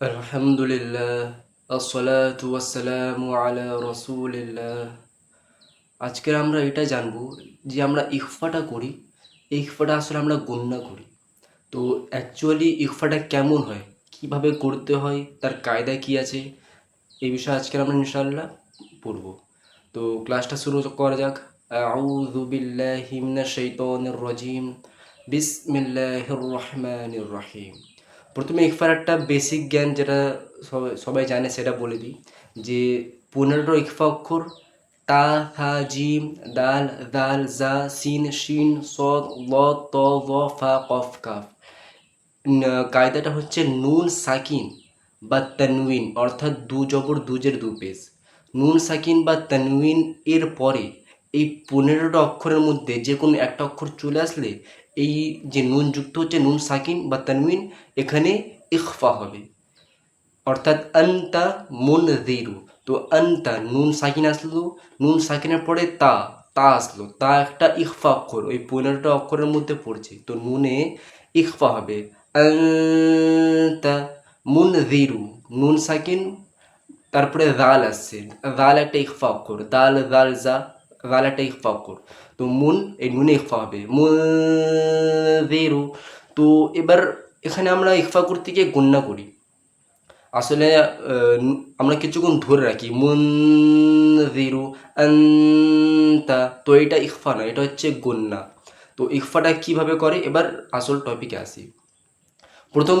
الحمد لله الصلاة والسلام على رسول الله আজকের আমরা এটা জানবো যে আমরা ইকফাটা করি এই ইকফাটা আসলে আমরা গণ্যা করি তো অ্যাকচুয়ালি ইকফাটা কেমন হয় কিভাবে করতে হয় তার কায়দা কি আছে এই বিষয়ে আজকে আমরা ইনশাআল্লাহ পড়ব তো ক্লাসটা শুরু করা যাক আউযু বিল্লাহি মিনাশ শাইতানির রাজিম বিসমিল্লাহির রহমানির রহিম প্রথমে ইকফার একটা বেসিক জ্ঞান যেটা সবাই সবাই জানে সেটা বলে দিই, যে পনেরোটা ইকফা অক্ষর, তা, থা, জিম, দাল দাল, জা, সিন, শিন, সদ, ল, ত ল ফা, কফ, কাফ। কায়দাটা হচ্ছে নুন, সাকিন বা তানউইন অর্থাৎ দু জবর দুজের দু পেশ নুন, সাকিন বা তানউইন এর পরে এই পনেরোটা অক্ষরের মধ্যে যে কোনো একটা অক্ষর চলে আসলে এই যে নুন যুক্ত হচ্ছে, নুন সাকিন বা তানউইন এখানে ইখফা হবে। অর্থাৎ আন্তা মুন দিরু তো আন্তা, নুন সাকিন আসলো, নুন সাকিনের পরে তা তা আসলো। তা একটা ইখফা অক্ষর, ওই পনেরোটা অক্ষরের মধ্যে পড়ছে। তো নুনে ইখফা হবে। আন্তা মুন দিরু নুন সাকিন, তারপরে দাল আসছে। দাল একটা ইখফা অক্ষর। দাল দাল, জা, দাল একটা ইখফা অক্ষর। তো মুন, এই নুনে ইখফা হবে। মুনজিরু, তো এবার এখানে আমরা ইখফা করতে গিয়ে গণ্যা করি। আসলে আমরা কিছুক্ষণ ধরে রাখি। মুনজিরু আন্তা, তো এটা ইখফা না, এটা হচ্ছে গণ্যা তো ইখফাটা কীভাবে করে? এবার আসল টপিকে আসি। প্রথম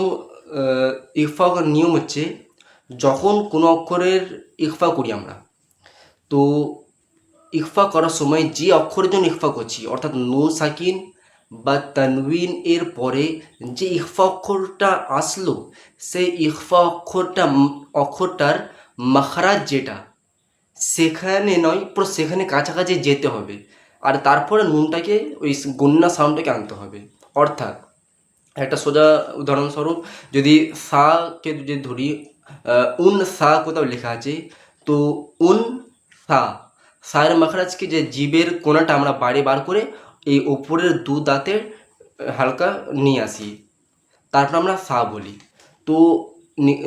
ইকফা নিয়ম হচ্ছে, যখন কোনো অক্ষরের ইকফা করি আমরা, তো ইকফা করার সময় যে অক্ষরের জন্য ইকফা করছি, অর্থাৎ নুন, সাকিন বা তানউইন এর পরে যে ইকফা অক্ষরটা আসলো, সেই ইকফা অক্ষরটা, অক্ষরটার মাখরাজ যেটা, সেখানে নয়, পুরো সেখানে কাছাকাছি যেতে হবে। আর তারপরে নুনটাকে, ওই গন্যা সাউন্ডটাকে আনতে হবে। অর্থাৎ একটা সোজা উদাহরণস্বরূপ, যদি সাকে যদি ধরি উন সা কোথাও লেখা আছে, তো উন সা সায়ের মাখরাজকে যে জীবের কোনাটা আমরা বাইরে বার করে এই ওপরের দু দাঁতের হালকা নিয়ে আসি। তারপর আমরা সা বলি। তো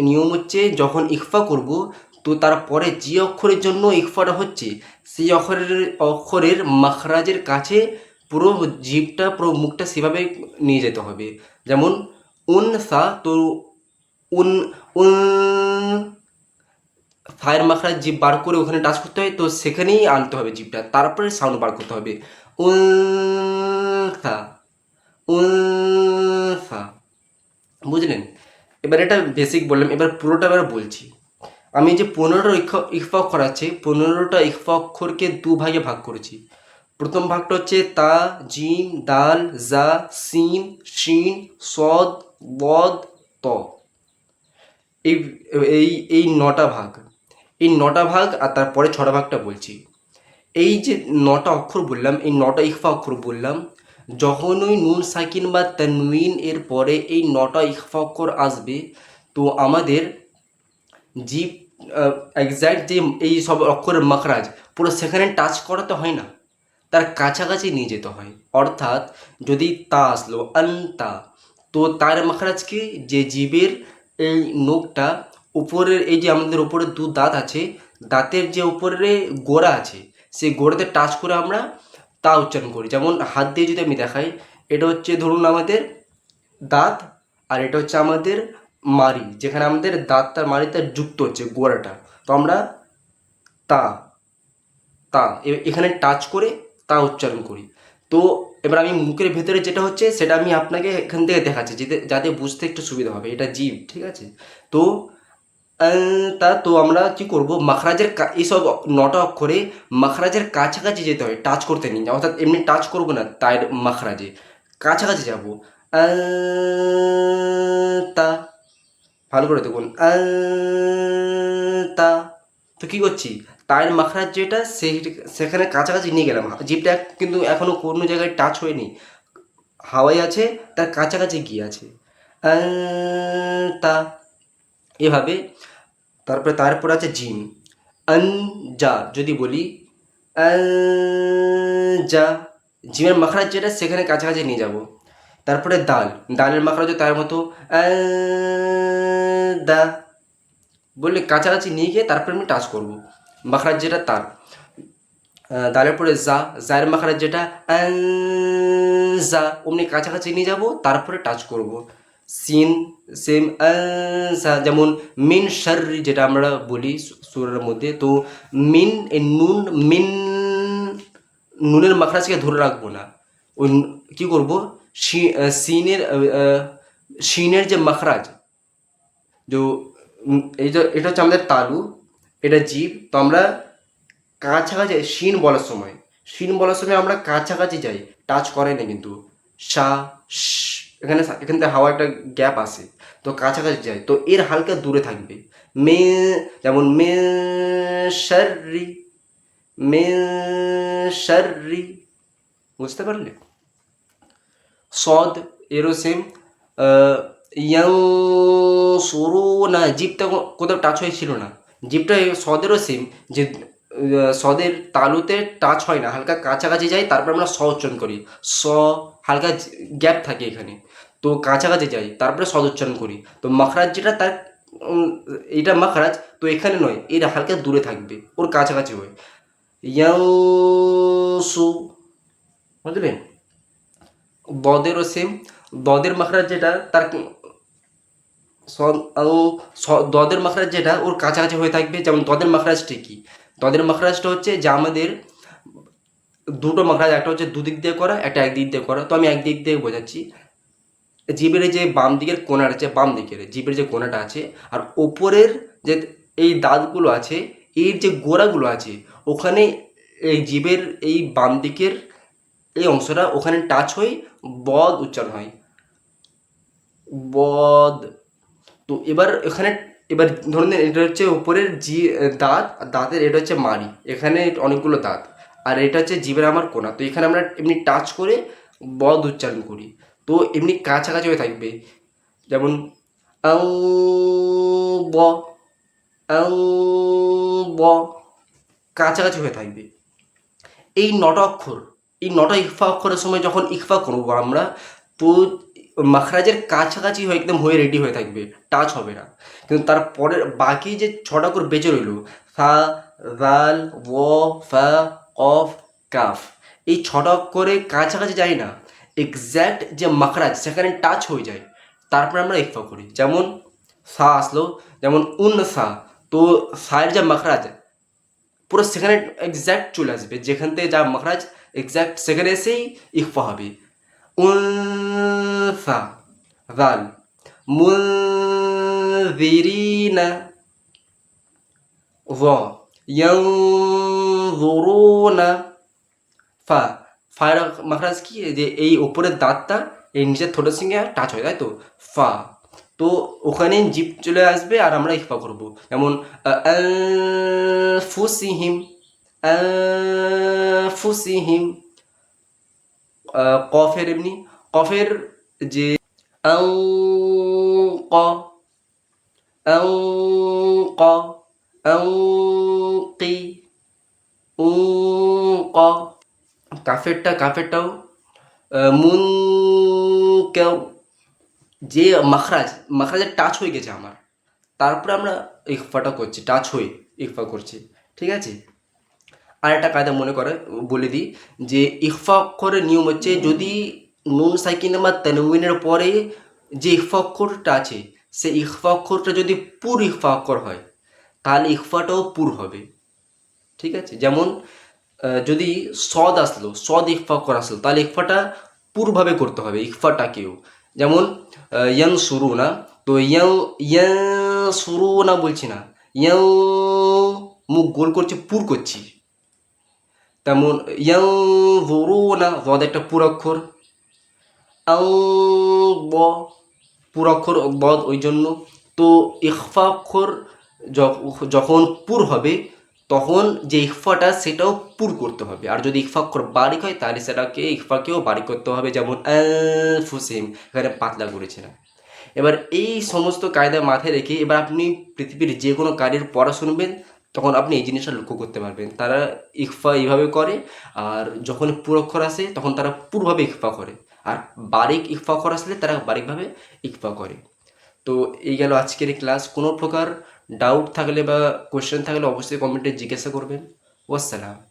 নিয়ম হচ্ছে যখন ইকফা করব, তো তারপরে যে অক্ষরের জন্য ইকফাটা হচ্ছে, সেই অক্ষরের অক্ষরের মাখরাজের কাছে পুরো জীবটা, পুরো মুখটা সেভাবে নিয়ে যেতে হবে। যেমন, উন সা, তো উন উন ফায়ের মাখরাজ জিপ বার করে ওখানে টাচ করতে হয়, তো সেখানেই আনতে হবে জিপটা। তারপরে সাউন্ড বার করতে হবে। উন সা বুঝলেন? এবার এটা বেসিক বললাম, এবার পুরোটা এবার বলছি। আমি যে পনেরোটা ইকফা অক্ষর আছে, পনেরোটা ইকফা অক্ষরকে দু ভাগে ভাগ করেছি। প্রথম ভাগটা হচ্ছে তা জিম দাল, জা, সিন, শিন, সদ, বদ, ত। এই এই এই নটা ভাগ। এই নটা ভাগ আর তারপরে ছটা ভাগটা বলছি। এই যে নটা অক্ষর বললাম, এই নটা ইকফা অক্ষর বললাম যখন ওই নুন, সাকিন বা তানউইন এর পরে এই নটা ইকফা অক্ষর আসবে, তো আমাদের জিপ এক্স্যাক্ট যে এই সব অক্ষরের মাখরাজ, পুরো সেখানে টাচ করাতে হয় না, তার কাছাকাছি নিয়ে যেতে হয়। অর্থাৎ যদি তা আসলো আন্তা, তো তার মাখরাজকে যে জীবের এই নোকটা উপরের এই যে আমাদের উপরে দু দাঁত আছে, দাঁতের যে উপরে গোড়া আছে, সেই গোড়াতে টাচ করে আমরা তা উচ্চারণ করি। যেমন হাত দিয়ে যদি আমি দেখাই, এটা হচ্ছে ধরুন আমাদের দাঁত আর এটা হচ্ছে আমাদের মারি যেখানে আমাদের দাঁতটার মাড়িটা যুক্ত হচ্ছে গোড়াটা। তো আমরা তা তা এখানে টাচ করে তা উচ্চারণ করি। তো এবার আমি মুখের ভেতরে যেটা হচ্ছে, সেটা আমি আপনাকে এখান থেকে দেখাচ্ছি যাতে বুঝতে একটু সুবিধা হবে। এটা জীব, ঠিক আছে? তো তা তো আমরা কি করব? মাখরাজের এইসব নটা অক্ষরে মাখরাজের কাছাকাছি যেতে হয় টাচ করতে নিই। অর্থাৎ এমনি টাচ করব না, তাই মাখরাজে। কাছাকাছি যাব। তা, ভালো করে দেখুন। তা, তো কি করছি? তায়ের মাখরাজ যেটা, সেই সেখানে কাছাকাছি নিয়ে গেলাম। জিপটা কিন্তু এখনও কোনো জায়গায় টাচ হয়নি। হাওয়াই আছে, তার কাছাকাছি গিয়ে আছে। তা, এভাবে তারপরে তারপর আছে জিম আন যা যদি বলি যা জিমের মাখরাজ যেটা, সেখানে কাছাকাছি নিয়ে যাব। তারপরে দাল। দালের মাখরাজও তার মতো দা বললে কাছাকাছি নিয়ে গিয়ে তারপরে আমি টাচ করব। মাখরাজ যেটা, তার। দালের পরে জা। জায়ের মাখরাজ যেটা জা অমনি কাছাকাছি নিয়ে যাব, তারপরে টাচ করব। সিন, সেম যেমন মিন শাররি যেটা আমরা বলি সুরের মধ্যে, তো মিন নুন, মিন নুনের মাখরাজকে ধরে রাখব না। ওই কী করব? সিনের শিনের যে মাখরাজ যে এই যে এটা হচ্ছে আমাদের তালু, এটা জীব, তো আমরা কাছাকাছি শিন বলার সময়। শিন বলার সময় আমরা কাছাকাছি যাই টাচ করে না কিন্তু। সা এখানে এখান থেকে হাওয়া একটা গ্যাপ আসে তো কাছাকাছি যাই। তো এর হালকা দূরে থাকবে। মে, যেমন মে শাররি মে শাররি। বুঝতে পারলে? সদ, এরও সেম ইয়াং সরু না, জিপটা কোথাও টাচ হয়েছিল না। জিপটা সদেরও সেম যে সদের তালুতে টাচ হয় না। হালকা কাছাকাছি যাই, তারপর আমরা স উচ্চারণ করি। স, হালকা গ্যাপ থাকে এখানে। তো কাছাকাছি যাই, তারপরে সদ উচ্চারণ করি। তো মখরাজ যেটা তার এটা মখরাজ, তো এখানে নয় এর হালকা দূরে থাকবে, ওর কাছাকাছি হয়। ইয়াং সু বুঝলেন দদেরও সেম, দদের মাখরাজ যেটা তার দদের মাখরাজ যেটা ওর কাছাকাছি হয়ে থাকবে, যেমন দদের মাখরাজটা কি দদের মাখরাজটা হচ্ছে যে আমাদের দুটো মাখরাজ, একটা হচ্ছে দুদিক দিয়ে করা, একটা একদিক দিয়ে করা। তো আমি একদিক দিয়ে বোঝাচ্ছি। জিভের যে বাম দিকের কোনার আছে, বাম দিকের জিভের যে কোনাটা আছে, আর ওপরের যে এই দাঁতগুলো আছে, এর যে গোড়াগুলো আছে, ওখানে এই জিভের এই বাম দিকের এই অংশটা ওখানে টাচ হয়ে বদ উচ্চারণ হয়। বদ। তো এবার এখানে, এবার ধরুন এটা হচ্ছে ওপরের জি, দাঁত, আর দাঁতের এটা হচ্ছে মাড়ি, এখানে অনেকগুলো দাঁত, আর এটা হচ্ছে জিভের আমার কোনা তো এখানে আমরা এমনি টাচ করে বদ উচ্চারণ করি। তো এমনি কাছাকাছি হয়ে থাকবে। যেমন ব ব, কাছাকাছি হয়ে থাকবে। এই নটা অক্ষর, এই নটা ইকফা অক্ষরের সময় যখন ইকফা করব আমরা, তো মাখরাজের কাছাকাছি হয়ে একদম হয়ে রেডি হয়ে থাকবে টাচ হবে না। কিন্তু তারপরের বাকি যে ছটা অক্ষর বেঁচে রইল, ফা, রাল, ও, ফা, কফ, কাফ, এই ছটা অক্ষরে কাছাকাছি যাই না। এক্স্যাক্ট যে মাখরাজ, সেখানে টাচ হয়ে যায়। তারপরে আমরা ইকফা করি। যেমন সা আসলো, যেমন উন সা। তো সায়ের যে মাখরাজ, পুরো সেখানে এক্স্যাক্ট চলে আসবে। যেখান থেকে যা মহারাজ এক্স্যাক্ট সেখানে এসেই ইকফা হবে। উনসা রাল মুনযিরিনা ظ ইয়ানজুরুনা ফা। ফায়ের মাখরাজ কি? যে এই ওপরের দাঁতটা, এই নিচের ঠোঁটের সঙ্গে টাচ হয়, তাই তো? ফা। তো ওখানে জিপ চলে আসবে আর আমরা ইকফা করব। যেমন ফুসিহিম ফুসিহিম কফের এমনি। কফের যে ক ক কি ক। কাফেরটা, কাফেরটাও মুন কেউ যে মাখরাজ, মাখরাজের টাচ হয়ে গেছে আমার। তারপরে আমরা ইকফাটা করছি টাচ হয়ে ইকফা করছি, ঠিক আছে? আর একটা কায়দা মনে করে, বলে দিই যে ইকফা অক্ষরের নিয়ম হচ্ছে যদি নুন সাইকিন বা তানউইনের পরে যে ইকফা অক্ষরটা আছে সেই ইকফা অক্ষরটা যদি পুর ইকফা অক্ষর হয়, তাহলে ইকফাটাও পুর হবে, ঠিক আছে? যেমন যদি সদ আসলো, সদ ইকফা অক্ষর আসলো, তাহলে ইকফাটা পুরভাবে করতে হবে, ইকফাটাকেও। যেমন ইয়াং শুরু না তো ইয়াং ইয়াং শুরু না বলছি না ইয়াং মুখ গোল করছে, পুর করছি। তেমন ইয়াং জরু না জদ একটা পুরক্ষর ব পুরক্ষর বদ ওই জন্য। তো ইখফা অক্ষর যখ- যখন পুর হবে তখন যে ইকফাটা সেটাও পুর করতে হবে। আর যদি ইকফা বারিক হয়, তাহলে সেটাকে, ইকফাকেও বারিক করতে হবে। যেমন ফুসিম এখানে পাতলা করেছে না। এবার এই সমস্ত কায়দা মাথায় রেখে এবার আপনি পৃথিবীর যে কোনো কাজের পড়া শুনবেন, তখন আপনি এই জিনিসটা লক্ষ্য করতে পারবেন। তারা ইকফা এইভাবে করে, আর যখন পুরক্ষর আসে, তখন তারা পুরভাবে ইকফা করে। আর বারিক ইকফা অক্ষর আসলে তারা বারিকভাবে ইকফা করে। তো এই গেল আজকের ক্লাস কোনো প্রকার ডাউট থাকলে বা কোয়েশ্চেন থাকলে অবশ্যই কমেন্টে জিজ্ঞাসা করবেন। ওয়াসসালাম।